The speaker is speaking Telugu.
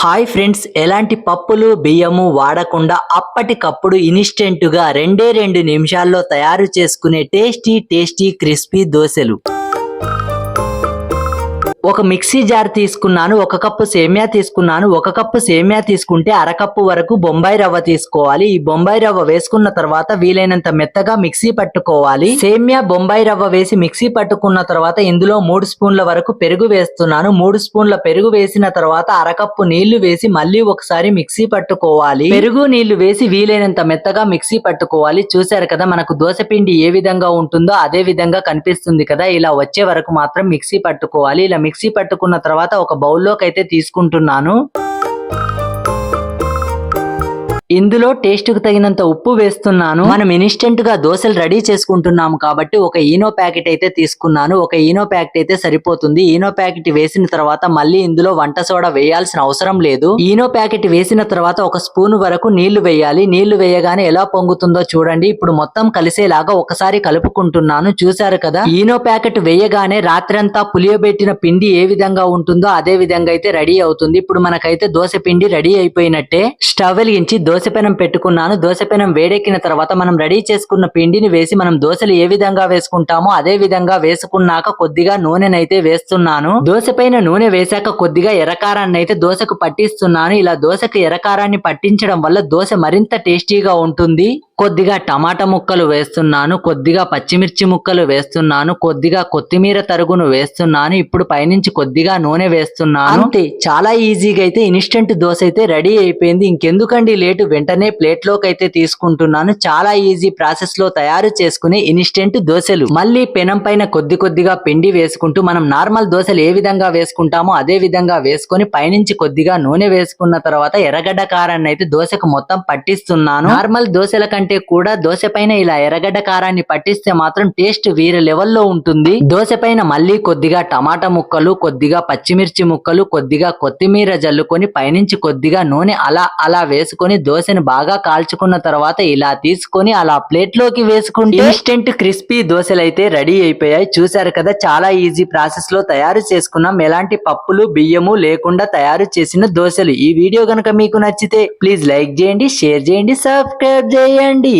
హాయ్ ఫ్రెండ్స్ ఎలాంటి పప్పులు బియ్యము వాడకుండా అప్పటికప్పుడు ఇన్స్టెంట్గా రెండే రెండు నిమిషాల్లో తయారు చేసుకునే టేస్టీ టేస్టీ క్రిస్పీ దోశలు. ఒక మిక్సీ జార్ తీసుకున్నాను ఒక కప్పు సేమియా తీసుకున్నాను ఒక కప్పు సేమియా తీసుకుంటే అరకప్పు వరకు బొంబాయి రవ్వ తీసుకోవాలి. ఈ బొంబాయి రవ్వ వేసుకున్న తర్వాత వీలైనంత మెత్తగా మిక్సీ పట్టుకోవాలి. సేమియా బొంబాయి రవ్వ వేసి మిక్సీ పట్టుకున్న తర్వాత ఇందులో మూడు స్పూన్ల వరకు పెరుగు వేస్తున్నాను. మూడు స్పూన్ల పెరుగు వేసిన తర్వాత అరకప్పు నీళ్ళు వేసి మళ్ళీ ఒకసారి మిక్సీ పట్టుకోవాలి. పెరుగు నీళ్ళు వేసి వీలైనంత మెత్తగా మిక్సీ పట్టుకోవాలి. చూశారు కదా మనకు దోశ పిండి ఏ విధంగా ఉంటుందో అదే విధంగా కనిపిస్తుంది కదా. ఇలా వచ్చే వరకు మాత్రం మిక్సీ పట్టుకోవాలి. ఇలా మిక్సీ పట్టుకున్న తర్వాత ఒక బౌల్లోకి అయితే తీసుకుంటున్నాను. ఇందులో టేస్ట్కు తగినంత ఉప్పు వేస్తున్నాను. మనం ఇన్స్టెంట్గా దోశలు రెడీ చేసుకుంటున్నాము కాబట్టి ఒక ఈనో ప్యాకెట్ అయితే తీసుకున్నాను. ఒక ఈనో ప్యాకెట్ అయితే సరిపోతుంది. ఈనో ప్యాకెట్ వేసిన తర్వాత మళ్ళీ ఇందులో వంట సోడా వేయాల్సిన అవసరం లేదు. ఈనో ప్యాకెట్ వేసిన తర్వాత ఒక స్పూన్ వరకు నీళ్ళు వేయాలి. నీళ్ళు వేయగానే ఎలా పొంగుతుందో చూడండి. ఇప్పుడు మొత్తం కలిసేలాగా ఒకసారి కలుపుకుంటున్నాను. చూశారు కదా? ఈనో ప్యాకెట్ వేయగానే రాత్రంతా పులియబెట్టిన పిండి ఏ విధంగా ఉంటుందో అదే విధంగా అయితే రెడీ అవుతుంది. ఇప్పుడు మనకైతే దోశ పిండి రెడీ అయిపోయినట్టే. స్టవ్ వెలిగించి దోశ దోశపెనం పెట్టుకున్నాను. దోశ పెనం వేడెక్కిన తర్వాత మనం రెడీ చేసుకున్న పిండిని వేసి మనం దోశలు ఏ విధంగా వేసుకుంటామో అదే విధంగా వేసుకున్నాక కొద్దిగా నూనెనైతే వేస్తున్నాను. దోశ పైన నూనె వేశాక కొద్దిగా ఎర్రకారాన్ని అయితే దోశకు పట్టిస్తున్నాను. ఇలా దోశకు ఎర్రకారాన్ని పట్టించడం వల్ల దోశ మరింత టేస్టీగా ఉంటుంది. కొద్దిగా టమాటా ముక్కలు వేస్తున్నాను. కొద్దిగా పచ్చిమిర్చి ముక్కలు వేస్తున్నాను. కొద్దిగా కొత్తిమీర తరుగును వేస్తున్నాను. ఇప్పుడు పైనుంచి కొద్దిగా నూనె వేస్తున్నాను. అంతే. చాలా ఈజీగా అయితే ఇన్స్టెంట్ దోశ అయితే రెడీ అయిపోయింది. ఇంకెందుకండి లేటు వెంటనే ప్లేట్ లోకైతే అయితే తీసుకుంటున్నాను. చాలా ఈజీ ప్రాసెస్లో తయారు చేసుకునే ఇన్స్టెంట్ దోశలు. మళ్ళీ పెనం పైన కొద్ది కొద్దిగా పిండి వేసుకుంటూ మనం నార్మల్ దోశలు ఏ విధంగా వేసుకుంటామో అదే విధంగా వేసుకొని పైనుంచి కొద్దిగా నూనె వేసుకున్న తర్వాత ఎర్రగడ్డ కారాన్ని అయితే దోశకు మొత్తం పట్టిస్తున్నాను. నార్మల్ దోశల కంటే కూడా దోశ పైన ఇలా ఎర్రగడ్డ కారాన్ని పట్టిస్తే మాత్రం టేస్ట్ వేరే లెవెల్లో ఉంటుంది. దోశ పైన మళ్ళీ కొద్దిగా టమాటా ముక్కలు కొద్దిగా పచ్చిమిర్చి ముక్కలు కొద్దిగా కొత్తిమీర జల్లుకొని పైనుంచి కొద్దిగా నూనె అలా అలా వేసుకొని దోశని బాగా కాల్చుకున్న తర్వాత ఇలా తీసుకొని అలా ప్లేట్లోకి వేసుకుంటే ఇన్స్టెంట్ క్రిస్పీ దోశలు అయితే రెడీ అయిపోయాయి. చూసారు కదా చాలా ఈజీ ప్రాసెస్లో తయారు చేసుకున్నాం. ఎలాంటి పప్పులు బియ్యము లేకుండా తయారు చేసిన దోశలు. ఈ వీడియో కనుక మీకు నచ్చితే ప్లీజ్ లైక్ చేయండి షేర్ చేయండి సబ్స్క్రైబ్ చేయండి.